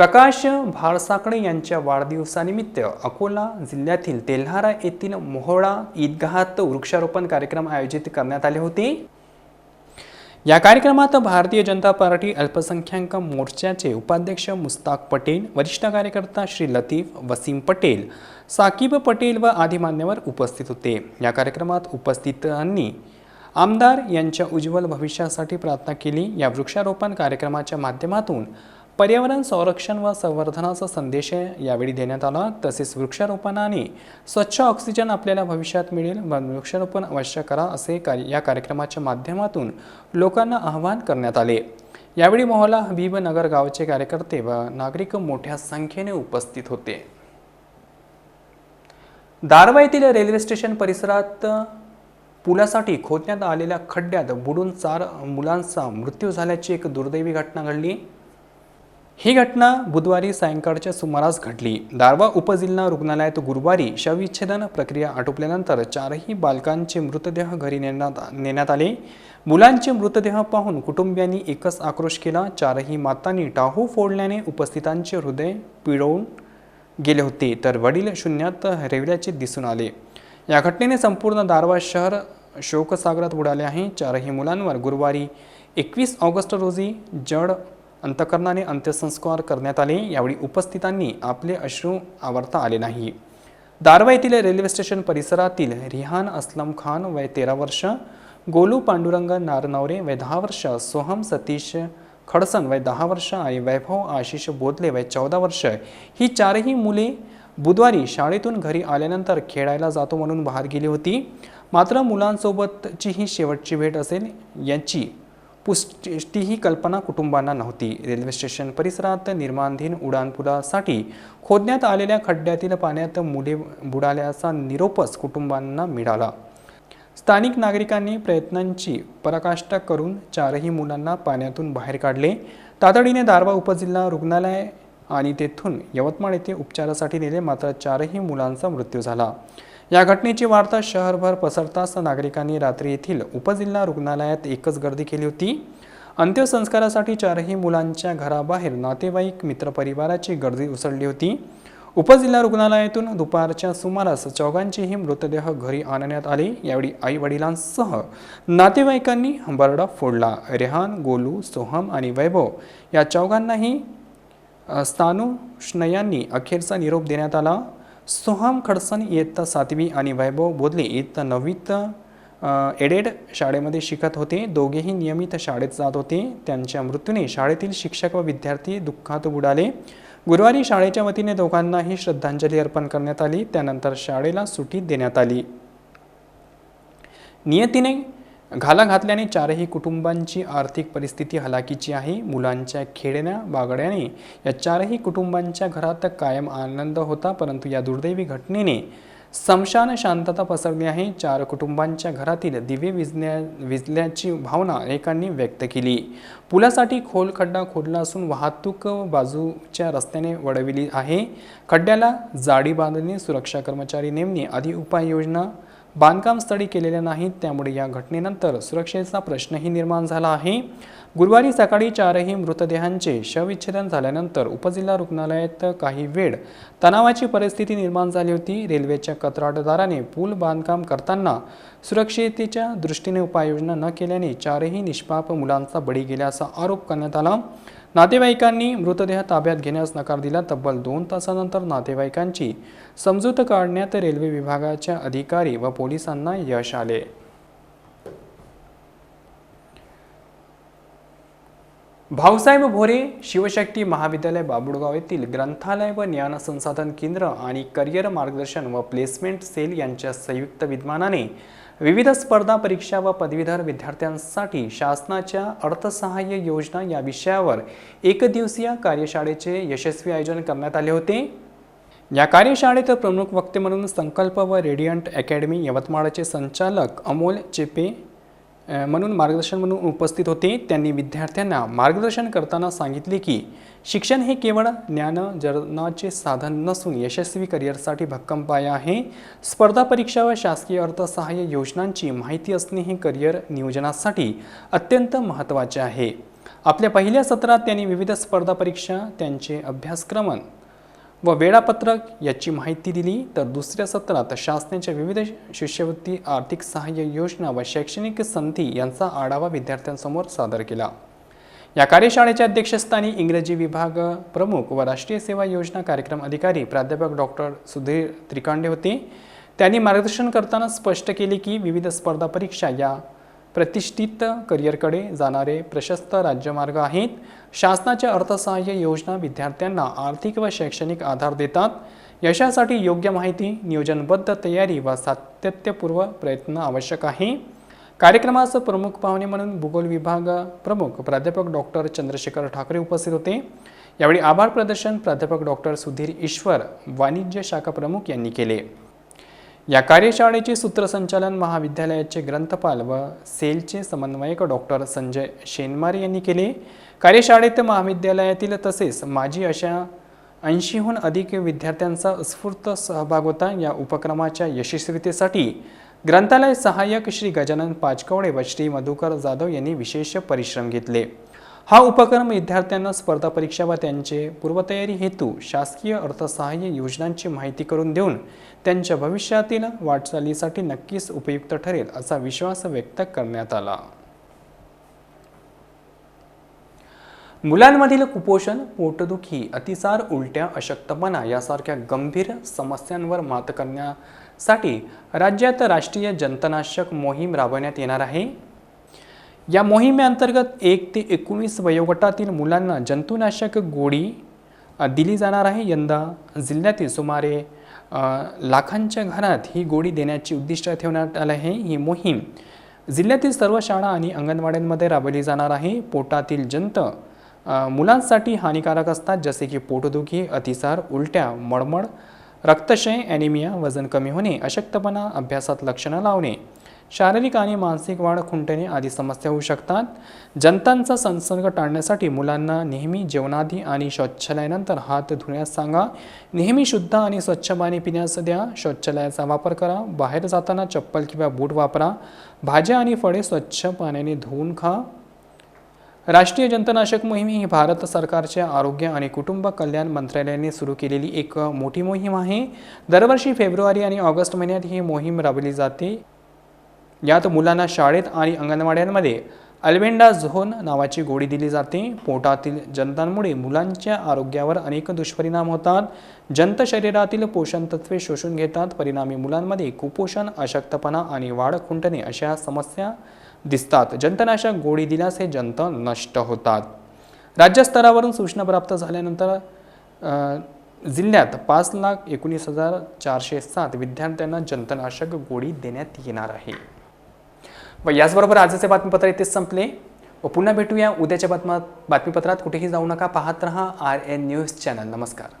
प्रकाश भारसाकडे यांच्या वाढदिवसानिमित्त अकोला जिल्ह्यातील तेल्हारा येथील मोहोळा ईदगाहात वृक्षारोपण कार्यक्रम आयोजित करण्यात आले होते. या कार्यक्रमात भारतीय जनता पार्टी अल्पसंख्याक मोर्चाचे उपाध्यक्ष मुस्ताक पटेल वरिष्ठ कार्यकर्ता श्री लतीफ वसीम पटेल साकीब पटेल व आदी मान्यवर उपस्थित होते. या कार्यक्रमात उपस्थितांनी आमदार यांच्या उज्ज्वल भविष्यासाठी प्रार्थना केली. या वृक्षारोपण कार्यक्रमाच्या माध्यमातून पर्यावरण संरक्षण व संवर्धनाचा संदेश यावेळी देण्यात आला. तसेच वृक्षारोपणाने स्वच्छ ऑक्सिजन आपल्याला भविष्यात मिळेल. व वृक्षारोपण अवश्य करा असे या कार्यक्रमाच्या माध्यमातून लोकांना आवाहन करण्यात आले. यावेळी मोहला हबीब नगर गावचे कार्यकर्ते व नागरिक मोठ्या संख्येने उपस्थित होते. दारवा येथील रेल्वे स्टेशन परिसरात पुलासाठी खोदण्यात आलेल्या खड्ड्यात बुडून चार मुलांचा मृत्यू झाल्याची एक दुर्दैवी घटना घडली. ही घटना बुधवारी सायंकाळच्या सुमारास घडली. दारवा उपजिल्हा रुग्णालयात गुरुवारी शवविच्छेदन प्रक्रिया आटोपल्यानंतर चारही बालकांचे मृतदेह घरी नेण्यात नेण्यात आले. मुलांचे मृतदेह पाहून कुटुंबियांनी एकच आक्रोश केला. चारही मातांनी टाहू फोडल्याने उपस्थितांचे हृदय पिळवून गेले होते तर वडील शून्यात रेवल्याचे दिसून आले. या घटनेने संपूर्ण दारवा शहर शोकसागरात बुडाले आहे. चारही मुलांवर गुरुवारी एकवीस ऑगस्ट रोजी जड अंतकरणाने अंत्यसंस्कार करण्यात आले. यावेळी उपस्थितांनी आपले अश्रू आवरता आले नाही. दारवा येथील रेल्वे स्टेशन परिसरातील रिहान असलम खान वय तेरा वर्ष गोलू पांडुरंग नारनवरे वय दहा वर्ष सोहम सतीश खडसन वय दहा वर्ष आणि वैभव आशिष बोधले वय चौदा वर्ष. ही चारही मुले बुधवारी शाळेतून घरी आल्यानंतर खेळायला जातो म्हणून बाहेर गेली होती. मात्र मुलांसोबतची ही शेवटची भेट असेल याची पुष्टी ही कल्पना कुटुंबांना नव्हती. रेल्वे स्टेशन परिसरात निर्माणधीन उड्डाणपुलासाठी खोदण्यात आलेल्या खड्ड्यातील पाण्यात मुले बुडाल्याचा निरोपच कुटुंबांना मिळाला. स्थानिक नागरिकांनी प्रयत्नांची पराकाष्ठा करून चारही मुलांना पाण्यातून बाहेर काढले. तातडीने दारवा उपजिल्हा रुग्णालय आणि तेथून यवतमाळ येथे उपचारासाठी नेले मात्र चारही मुलांचा मृत्यू झाला. या घटनेची वार्ता शहरभर पसरताच नागरिकांनी रात्री येथील उपजिल्हा रुग्णालयात एकच गर्दी केली होती. अंत्यसंस्कारासाठी चारही मुलांच्या घराबाहेर नातेवाईक मित्रपरिवाराची गर्दी उसळली होती. उपजिल्हा रुग्णालयातून दुपारच्या सुमारास चौघांचेही मृतदेह घरी आणण्यात आले. यावेळी आई वडिलांसह नातेवाईकांनी बरडा फोडला. रेहान गोलू सोहम आणि वैभव या चौघांनाही स्थानुष्णयांनी अखेरचा निरोप देण्यात आला. सोहम खडसन इयत्ता सातवी आणि वैभव बोधले इयत्ता नववीत एडेड शाळेमध्ये शिकत होते. दोघेही नियमित शाळेत जात होते. त्यांच्या मृत्यूने शाळेतील शिक्षक व विद्यार्थी दुःखात बुडाले. गुरुवारी शाळेच्या वतीने दोघांनाही श्रद्धांजली अर्पण करण्यात आली. त्यानंतर शाळेला सुटी देण्यात आली. नियतीने घाला घातल्याने चारही कुटुंबांची आर्थिक परिस्थिती हलाखीची आहे. मुलांच्या खेळण्या बागड्याने या चारही कुटुंबांच्या घरात कायम आनंद होता परंतु या दुर्दैवी घटनेने समशान शांतता पसरली आहे. चार कुटुंबांच्या घरातील दिवे विजण्या विजल्याची भावना अनेकांनी व्यक्त केली. पुलासाठी खोल खड्डा खोदला असून वाहतूक बाजूच्या रस्त्याने वळविली आहे. खड्ड्याला जाडी बांधणे सुरक्षा कर्मचारी नेमणे आदी उपाययोजना बांधकाम स्थळी केलेल्या नाहीत त्यामुळे या घटनेनंतर सुरक्षेचा प्रश्नही निर्माण झाला आहे. गुरुवारी सकाळी चारही मृतदेहांचे शवविच्छेदन झाल्यानंतर उपजिल्हा रुग्णालयात काही वेळ तणावाची परिस्थिती निर्माण झाली होती. रेल्वेच्या कत्राटदाराने पूल बांधकाम करताना सुरक्षितेच्या दृष्टीने उपाययोजना न केल्याने चारही निष्पाप मुलांचा बळी गेल्याचा आरोप करण्यात आला. नातेवाईकांनी मृतदेह ताब्यात घेण्यास नकार दिला. तब्बल दोन तासानंतर नातेवाईकांची समजूत काढण्यात रेल्वे विभागाच्या अधिकारी व पोलिसांना यश आले. भाऊसाहेब भोरे शिवशक्ती महाविद्यालय बाबुळगाव येथील ग्रंथालय व ज्ञान संसाधन केंद्र आणि करिअर मार्गदर्शन व प्लेसमेंट सेल यांच्या संयुक्त विद्यमानाने विविध स्पर्धा परीक्षा व पदवीधर विद्यार्थ्यांसाठी शासनाच्या अर्थसहाय्य योजना या विषयावर एकदिवसीय कार्यशाळेचे यशस्वी आयोजन करण्यात आले होते. या कार्यशाळेत प्रमुख वक्ते म्हणून संकल्प व रेडियंट अकॅडमी यवतमाळचे संचालक अमोल चेपे म्हणून मार्गदर्शन म्हणून उपस्थित होते. त्यांनी विद्यार्थ्यांना मार्गदर्शन करताना सांगितले की शिक्षण हे केवळ ज्ञानजनाचे साधन नसून यशस्वी करिअरसाठी भक्कम पाया आहे. स्पर्धा परीक्षा व शासकीय अर्थसहाय्य योजनांची माहिती असणे हे करिअर नियोजनासाठी अत्यंत महत्त्वाचे आहे. आपल्या पहिल्या सत्रात त्यांनी विविध स्पर्धा परीक्षा त्यांचे अभ्यासक्रमण व वेळापत्रक याची माहिती दिली. तर दुसऱ्या सत्रात शासनाच्या विविध शिष्यवृत्ती आर्थिक सहाय्य योजना व शैक्षणिक संधी यांचा आढावा विद्यार्थ्यांसमोर सादर केला. या कार्यशाळेच्या अध्यक्षस्थानी इंग्रजी विभाग प्रमुख व राष्ट्रीय सेवा योजना कार्यक्रम अधिकारी प्राध्यापक डॉक्टर सुधीर त्रिकांडे होते. त्यांनी मार्गदर्शन करताना स्पष्ट केले की विविध स्पर्धा परीक्षा या प्रतिष्ठित करिअरकडे जाणारे प्रशस्त राज्यमार्ग आहेत. शासनाच्या अर्थसहाय्य योजना विद्यार्थ्यांना आर्थिक व शैक्षणिक आधार देतात. यशासाठी योग्य माहिती नियोजनबद्ध तयारी व सातत्यपूर्व प्रयत्न आवश्यक आहे. कार्यक्रमास प्रमुख पाहुणे म्हणून भूगोल विभाग प्रमुख प्राध्यापक डॉक्टर चंद्रशेखर ठाकरे उपस्थित होते. यावेळी आभार प्रदर्शन प्राध्यापक डॉक्टर सुधीर ईश्वर वाणिज्य शाखा प्रमुख यांनी केले. या कार्यशाळेचे सूत्रसंचालन महाविद्यालयाचे ग्रंथपाल व सेलचे समन्वयक डॉक्टर संजय शेनमारे यांनी केले. कार्यशाळेत महाविद्यालयातील तसेच माजी अशा ऐंशीहून अधिक विद्यार्थ्यांचा स्फूर्त सहभाग होता. या उपक्रमाच्या यशस्वीतेसाठी ग्रंथालय सहाय्यक श्री गजानन पाचकवडे व श्री मधुकर जाधव यांनी विशेष परिश्रम घेतले. हा उपक्रम विद्यार्थ्यांना स्पर्धा परीक्षा व त्यांचे पूर्वतयारी हेतू शासकीय अर्थसहाय्य योजनांची माहिती करून देऊन त्यांच्या भविष्यातील वाटचालीसाठी नक्कीच उपयुक्त ठरेल असा विश्वास व्यक्त करण्यात आला. मुलांमधील कुपोषण पोटदुखी अतिसार उलट्या अशक्तपणा यासारख्या गंभीर समस्यांवर मात करण्यासाठी राज्यात राष्ट्रीय जंतनाशक मोहीम राबवण्यात येणार आहे. या मोहिमेअंतर्गत एक ते एकोणीस वयोगटातील मुलांना जंतुनाशक गोळी दिली जाणार आहे. यंदा जिल्ह्यातील सुमारे लाखांच्या घरात ही गोळी देण्याची उद्दिष्ट ठेवण्यात आलं आहे. ही मोहीम जिल्ह्यातील सर्व शाळा आणि अंगणवाड्यांमध्ये राबवली जाणार आहे. पोटातील जंत मुलांसाठी हानिकारक असतात जसे की पोटदुखी अतिसार उलट्या मळमळ रक्तक्षय ॲनिमिया वजन कमी होणे अशक्तपणा अभ्यासात लक्षणं लावणे. शारीरिक आणि मानसिक वाढ खुंटणे आदी समस्या होऊ शकतात. जंतांचा संसर्ग टाळण्यासाठी मुलांना नेहमी जेवणाआधी आणि शौचालयानंतर हात धुण्यास सांगा. नेहमी शुद्ध आणि स्वच्छ पाणी पिण्यास द्या. शौचालयाचा वापर करा. बाहेर जाताना चप्पल किंवा बूट वापरा. भाज्या आणि फळे स्वच्छ पाण्याने धुवून खा. राष्ट्रीय जंतनाशक मोहीम ही भारत सरकारच्या आरोग्य आणि कुटुंब कल्याण मंत्रालयाने सुरू केलेली एक मोठी मोहीम आहे. दरवर्षी फेब्रुवारी आणि ऑगस्ट महिन्यात ही मोहीम राबवली जाते. यात मुलांना शाळेत आणि अंगणवाड्यांमध्ये अल्बेंडा झोन नावाची गोळी दिली जाते. पोटातील जंतांमुळे मुलांच्या आरोग्यावर अनेक दुष्परिणाम होतात. जंत शरीरातील पोषण तत्वे शोषून घेतात. परिणामी मुलांमध्ये कुपोषण अशक्तपणा आणि वाढ खुंटणे अशा समस्या दिसतात. जंतनाशक गोळी दिल्यास हे जंत नष्ट होतात. राज्यस्तरावरून सूचना प्राप्त झाल्यानंतर जिल्ह्यात पाच लाख एकोणीस हजार चारशे सात विद्यार्थ्यांना जंतनाशक गोळी देण्यात येणार आहे. व याचबरोबर आजचे बातमीपत्र इथेच संपले. व पुन्हा भेटूया उद्याच्या बातम्या बातमीपत्रात. कुठेही जाऊ नका. पाहत रहा आर एन न्यूज चॅनल. नमस्कार.